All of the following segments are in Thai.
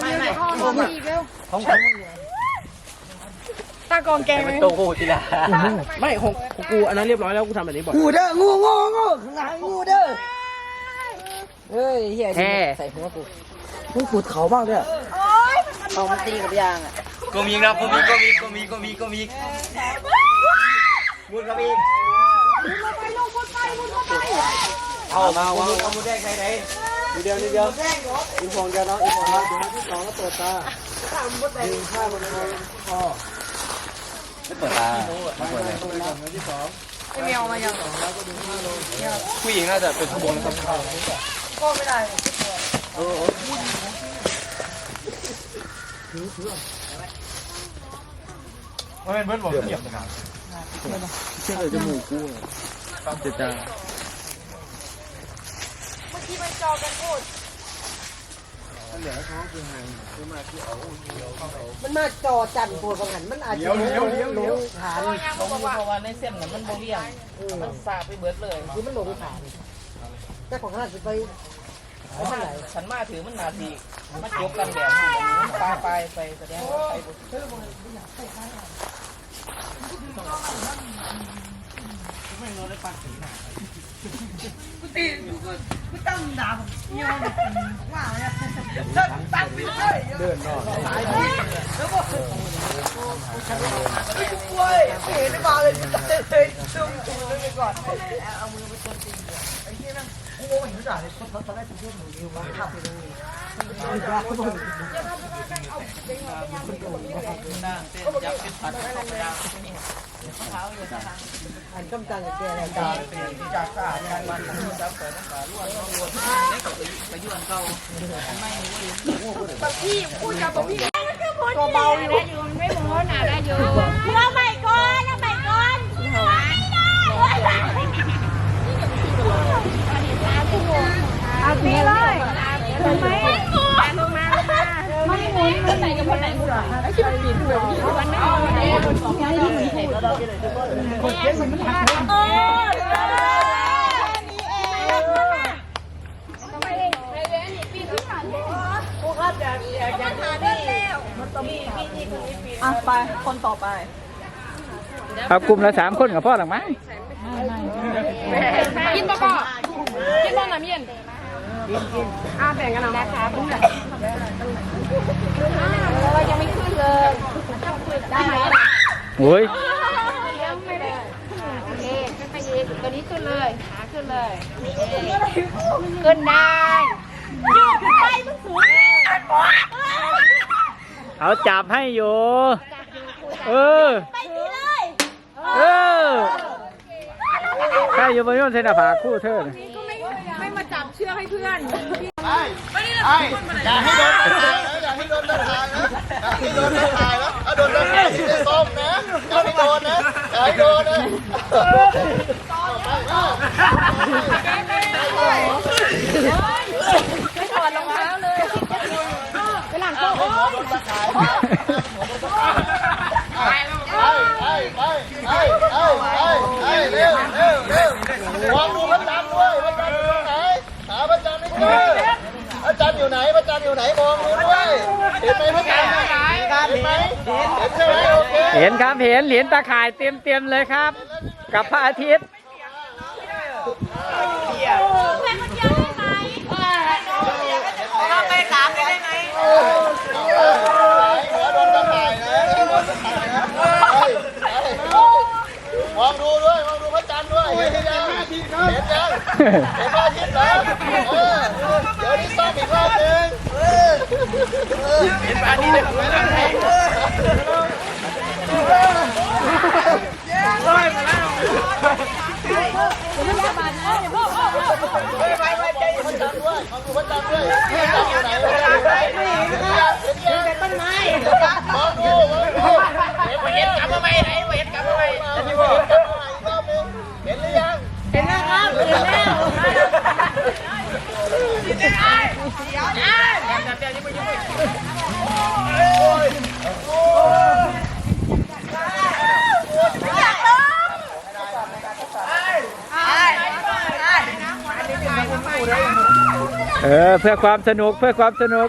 ไม่ไม่ของของตากองแกงไหมโตโหกีฬาไม่ของของกูอันนั้นเรียบร้อยแล้วกูทำแบบนี้บ่อยงูเด้องูงูงูข้างหลังงูเด้อเฮ้ยเฮียแฮ่ใส่หัวกูมึงปวดเขาบ้างเด้อเขามันตีกับยางอะก็มีนะก็มีก็มีก็มีก็มีก็มีมุนก็มี เอามาวางเอามุนแดงไหนไหนนิดเดียวนิดเดียวอีกฟองเดียวเนาะอีกฟองเดียวที่สองแล้วเปิดตาดึงข้าวมันคอคอไม่เปิดตาไม่เปิดเลยที่สองไม่เมียวมายังผู้หญิงน่าจะเป็นขบวนครับก็ไม่ได้เออถือถือไม่เป็นเพื่อนบอกเหยียบนะครับเชื่อเลยจมูกกูเจ็ดตา เมื่อกี้มันจอกันพูดมันมาจอจันปวดบังหันมันอาจจะลงฐานโอ้ยยังบอกว่าเพราะว่าในเส้นน่ะมันโบเวียงมันสาบไปเบิดเลยคือมันลงฐานแต่ของขนาดจะไปเพราะมันฉันมาถือมันนาทีมันยกกันแบบนี้ปลายปลายไปแสดงว่าไป บ่เดินนอนนั่งเต้นยับเป็นผัดเข้าไปดาว อันกำจัดแกอะไรตาจากสะอาดการมันจับไปน้ำตาล้วนล้วนได้กับไปยื่นเก่าไม่รู้ตัวเบาอยู่ได้อยู่ไม่หมดหนาได้อยู่เอาใหม่ก่อนเอาใหม่ก่อนไม่ได้อาสีเลยถูกไหมลงมาลงม ไม่หมุนไม่ไหนกับคนไหนหมุนหรอไอ้ที่มันบินแบบนี้มันไม่เอาเนี่ยคนสองคนนี้คนเยอะมันไม่ทันเอออะไปคนต่อไปเอากลุ่มละสามคนกับพ่อหรือไม่กินปะก่อกินบ้างน้ำเย็นกินกินอะแบ่งกันเอานะคะเพื่อนเรายังไม่ขึ้นเลยได้ไหม โอ้ยยังไม่ได้โอเคขึ้นไปอีกตัวนี้ขึ้นเลยขาขึ้นเลยขึ้นได้ไปมึงสูงเอาจับให้อยู่เออไปสิเลยเออใช่อยู่บนยนเส้นหน้าผากคู่เธอน่ะไม่มาจับเชือกให้เพื่อนอย่าให้โดนตะข่ายนะอย่าให้โดนตะข่ายนะอย่าให้โดนตะข่ายนะถ้าโดนตะข่ายที่จะส้มนะอย่าให้ โดนนะอย่าให้โดนนะไม่ถอดรองเท้าเลยไปหลังโต๊ะโดนตะขายไปไปไปไปไปไปเร็วเร็วเร็ววางดูพระจันทร์ด้วยพระจันทร์อยู่ไหนหาพระจันทร์ไม่เจอพระจันทร์อยู่ไหนพระจันทร์อยู่ไหนมองดูด้วยเห็นไหมพระจันทร์ เห็นไหมเห็นใช่ไหมโอเคเห็นครับเห็นเหรียญตาข่ายเต็มเต็มเลยครับ กับพระอาทิตย์ไปคนเดียวได้ไหมเราไปสามได้ไหมหัวโดนตะข่ายนะโดนตะข่ายนะมองดูด้วยมองดูพระจันทร์ด้วยเห็นยังเห็นยังเห็นพระอาทิตย์เหรอเออเดี๋ยวนี้ซ่อมอีกรอบนึง เห็นพระอาทิตย์เลยพระจันทร์ด้วยมองดูพระจันทร์ด้วยพระจันทร์อยู่ไหนพระจันทร์อยู่ไหนเห็นยังเห็นยังต้นไม้มองดูมองดูเห็นเห็นกลับมาไหมไหนเห็นกลับมาไหมเห็นกลับมาไหมอีกรอบนึงเห็นหรือยังเห็นแล้วครับเห็นแล้วอยา เออเพื่อความสนุกเพื่อความสนุก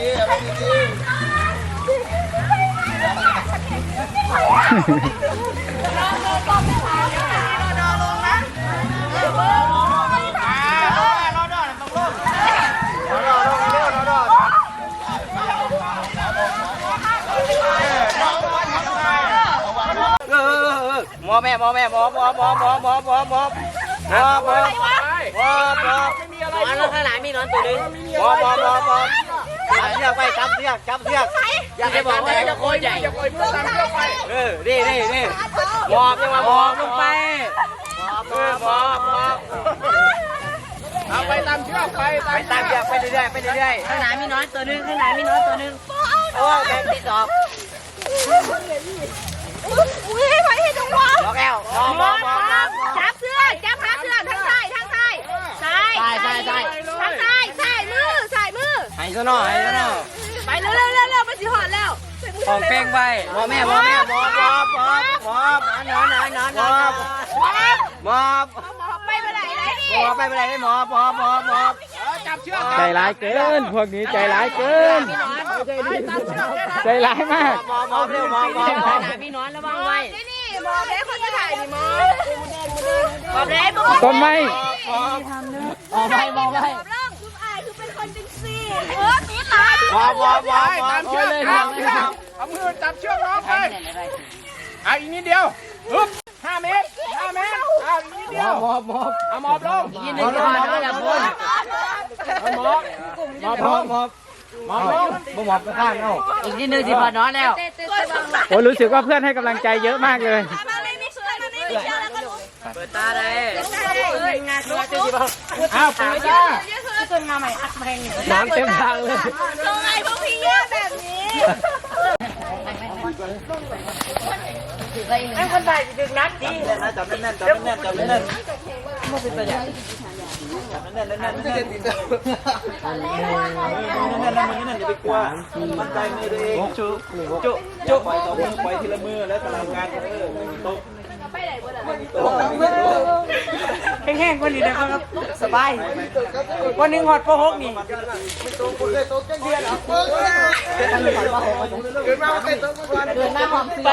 เอาไว้ดีๆเอาไว้ดีรอลงนะอ่ารอดอต้องลงรอดอลงเร็วรอดอเออเออเออหมอแม่หมอแม่หมอหมอหมอหมอหมอหมอหมอหมอหมอหมอหมอหมอหมอแล้วข้างหลังมีนอนตัวนึงหมอหมอหมอหมอ จับเสือกไปจับเสือกจับเสือกอยากจะบอกว่าจะโคยใหญ่เออนี่นี่นี่หมอบยังมาหมอบลงไปหมอบหมอบหมอบเอาไปตามเชือกไปไปตามเชือกไปเรื่อยๆไปเรื่อยๆข้างหลังมีน้อยตัวนึงข้างหลังมีน้อยตัวนึงโอ้แบงที่สอง ออกเป้งไปหมอแม่หมอแม่หมอบหมอบหมอบหมอบนอนนอนนอนนอนหมอบหมอบหมอไปไปไหนไหนดิหมอไปไปไหนหมอบหมอบหมอบหมอบใจร้ายเกิน พวกนี้ใจร้ายเกิน ใจร้ายมากหมอบหมอบเร็วหมอบหมอบหมอบพี่น้องระวังไว้นี่นี่หมอเด้คนจะถ่ายนี่หมอหมอเด้บอกต้นไม้หมอบหมอไปมอไป เป็นสี่เออตีตาหมอบหมอบหมอบหมอบเลยเอามือจับเชือกน้องไปอะอีกนิดเดียวฮึบห้าเมตรห้าเมตรอะอีกนิดเดียวหมอบหมอบเอาหมอบลงหมอบหมอบอย่าพูดเอาหมอบหมอบหมลอบงหมอบหมอบลงหมอบไปข้างเอาอีกนิดนึงสิพอนอนแล้วโอ้รู้สึกว่าเพื่อนให้กำลังใจเยอะมากเลยมาเลยไม่เชื่อมาเลยไม่เชื่อแล้วก็รู้เปิดตา เลยงานรู้รู้อ้าวเปิดจ้าน้ำเต็มทางเลยลงไงพวกพี่เยอะแบบนี้ให้คนถ่ายดึงนัดดีจับแน่นๆจับแน่นๆจับแน่นๆจับแน่นๆแน่นๆแน่นๆแน่นๆแน่นๆอย่าไปกลัวมั่นใจมือตัวเองจุจุจุปล่อยสอมือปล่อยทีละมือแล้วพลังงานเออไม่มีตก ไปไหนบ่ล่แข้งๆกว่านี้นะครับ สบายวันหนึงหอดปหกนี่เดินหน้าความไป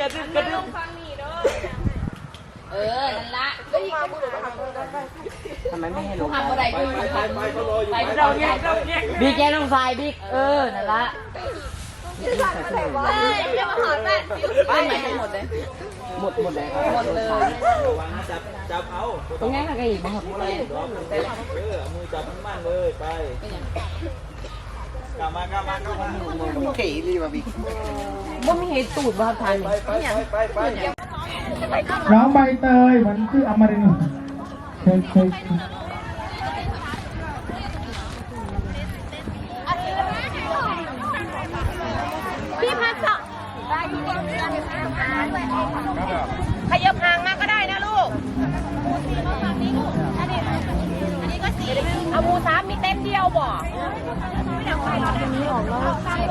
กระดึ๊บกระดึ๊บฟังนี่เด้อเออ นั่นละก็ยิงไปทำไมไม่ให้ลงทำอะไรดูไปเราเนี่ยเราเนี่ยบิ๊กแย่น้องทรายบิ๊กเออ นั่นละ เฮ้ยเดี๋ยวมาหอมแบบไปไหนหมดเลย หมดหมดเลย หมดเลยจับจับเอาตรงนี้มันก็อีกบ้างออมือจับมั่นเลยไปกลับมากลับมากลับมาเขี่รีบมาบิ๊กบ่มีเหตุตูดบ่ครับทานไปไปไปไปน้องใบเตยเหมือนชื่ออมรินทร์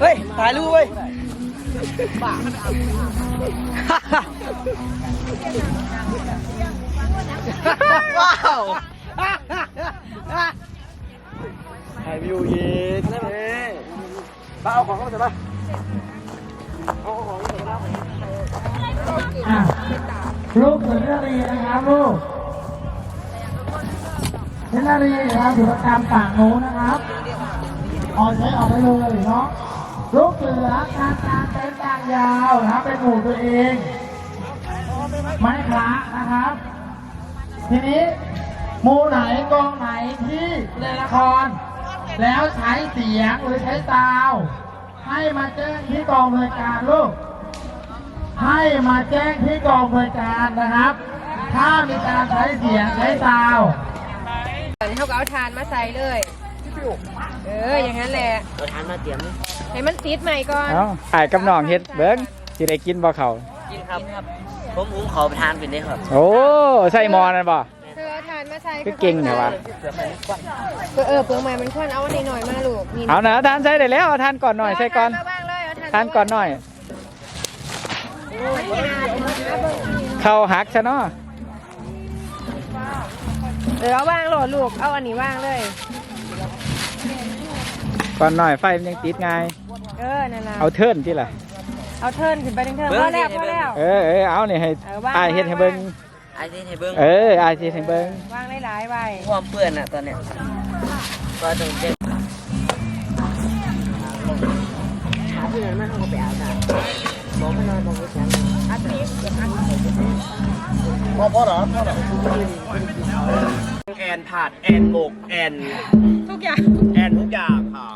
เฮ้ยถ่ายรูปเว้ยว้าวถ่ายวิวอีกนั่นเองมาเอาของเข้าไปป่ะลูกสุนทรีนะครับลูก สุนทรีนะครับอยู่ประจำฝั่งโน้นนะครับออกใช้ออกไปเลยเนาะลูกเสือการกางเต็นท์กางยาวนะครับเป็นหมู่ตัวเอง ไม้พระนะครับ ทีนี้หมู่ไหนกองไหนที่เล่นละคร แล้วใช้เสียงหรือใช้ซาวให้มาแจ้งที่กองบริการลูก ให้มาแจ้งที่กองบริการนะครับ ถ้ามีการใช้เสียงใช้ซาว ก็เอาทานมาใส่เลย เออ อย่างนั้นแหละเราทานมาเตรียมให้มันติดใหม่ก่อนเอ้าถ่ายกับน้องเฮ็ดเบิ้งสิได้กินบ่เขากินครับ ผมหุงเขาวไปทานเป็นได้ครับ โอ้ใส่หมอนั่นบ่เธอเอาทานมาใส่คือเก่งเนี่ยวะเออเออเปลืองใหม่มันควรเอาอันนี้หน่อยมาลูกนี่เอานะทานใส่ได้แล้วเอาทานก่อนหน่อยใส่ก่อน เาทานมาบ้างเลยเอาทานทานก่อนหน่อยเข้าหักซะเนาะ เออเอาว่างโหลดลูก เอาอันนี้ว่างเลย ก่อนหน่อยไฟมันยังติดง่ายเออ นั่นล่ะเอาเทิร์นที่ล่ะ เอาเทิร์นขึ้นไปเทิร์นพอแล้วพอแล้ว เออเออเอานี่ให้เออวาง อายเฮ็ดให้เบิ่งไอ้ที่ให้เบิ้งเอออายเฮ็ดให้เบิ่งวางหลายๆไว้ ความเปื้อนอะตอนเนี้ยก็ต้องเจ็บหาเพื่อนมาเขาก็ไปอาบน้ำบอกไม่นอนบอกไม่แข็งพ่อพ่อเหรอพ่อเหรอ แอนผาดแอนโบกแอนทุกอย่างแอนทุกอย่างค่ะ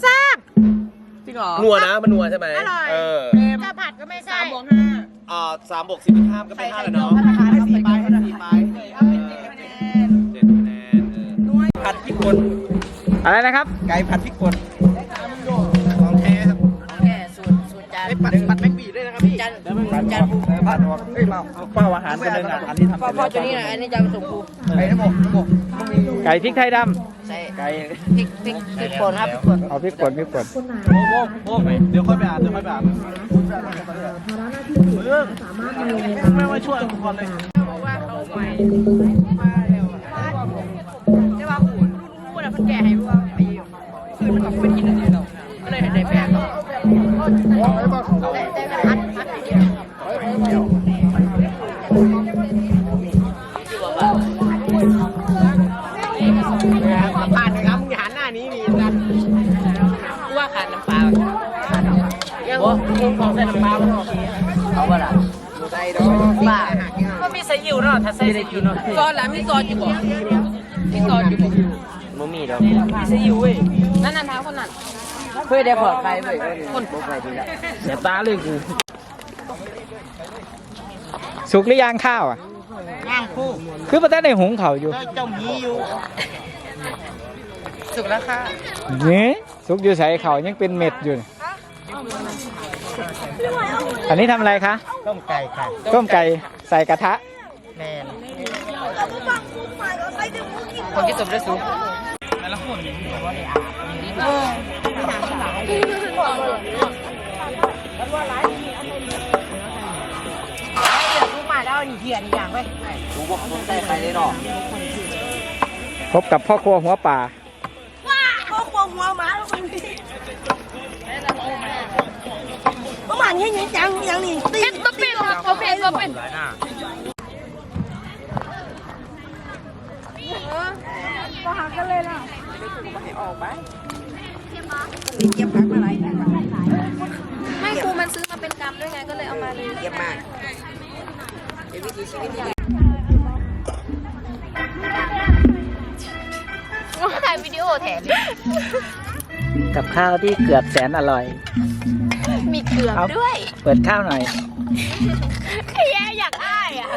แซ่บนัวนะมันนัวใช่ไหมอร่อยเออจะผัดก็ไม่ใช่อ่าสามบวกสิบเป็นห้าก็เป็นห้าแล้วเนาะสี่ไปสี่ไปเจ็ดคะแนนเออผัดพริกป่นอะไรนะครับ ไก่ผัดพริกป่นของแท้ครับแค่สูตรสูตรจานไอ้ปัดปัดแม็กบี ด้วยนะครับพี่จานจานผู้ผัดเฮ้ยเราเป้าอาหารเป็นหนึ่งอะอันนี้ทำพ่อพ่อตัวนี้นะอันนี้จะผสมกูไปทั้งหมดทั้งหมดไก่พริกไทยดำใส่ไก่พริกพริกพริกป่นครับพริกป่นเอาพริกป่นพริกป่นโอ้โหโอ้โหเดี๋ยวค่อยไปอ่านเดี๋ยวค่อยไปอ่านเรื่องไม่มาช่วยกูก่อนเลยได้ว่าหูพูดอะเพิ่นแก่ให้ว่าไอ้คือมันกับคนกินอันนี้เราก็เลยได้แปลง ผ่านครับมึงหันหน้านี้มีกันกูว่าขาดน้ำปลาขาดน้ำปลายังคงของใส่น้ำปลาเอาเปล่าใจดอกบ้าก็มีใส่ยิวเนาะถ้าใส่ใส่ยิวเนาะซอสแล้วมีซอสอยู่บ่มีซอสอยู่บ่บ่มีดอกมีใส่ยิวเว้ยนั่นนั่นท้าคนนั้น เพื่อได้ปลอดภัยเว้ยคนปลอดภัยดีละเสียตาเลยกูสุกหรือยังข้าวอะย่างคู่คือประเทศในหุงเขาวอยู่เจ้าหมีอยู่ สุกแล้วค่ะนี่สุกอยู่ใส่เขาวยังเป็นเม็ดอยู่นี่อันนี้ทำอะไรคะ ต้มไก่ไก่ต้มไก่ใส่กระทะแมนคนที่สมได้สูงลู กมาแล้วนี่เหี้ยนี่อย่างไปรู้ว่าผมใส่ใครได้ดอพบกับพ่อครัวหัวป่าประมาณนี้ยังจังยังนี่ตีเป็นก็เป็นก็เป็นก็เป็นไม่ เลยเอามาเลยเยี่ยมมากเป็นวิถีชีวิตที่ดีถ่ายวิดีโอแถมกับข้าวที่เกือบแสนอร่อย มีเกลือด้วย เปิดข้าวหน่อยแย่อยากอ้ายอะ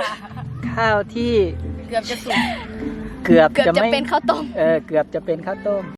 ข้าวที่เกือบจะสุกเกือบเกือบจะไม่เป็นข้าวต้ม เออ เกือบจะเป็นข้าวต้ม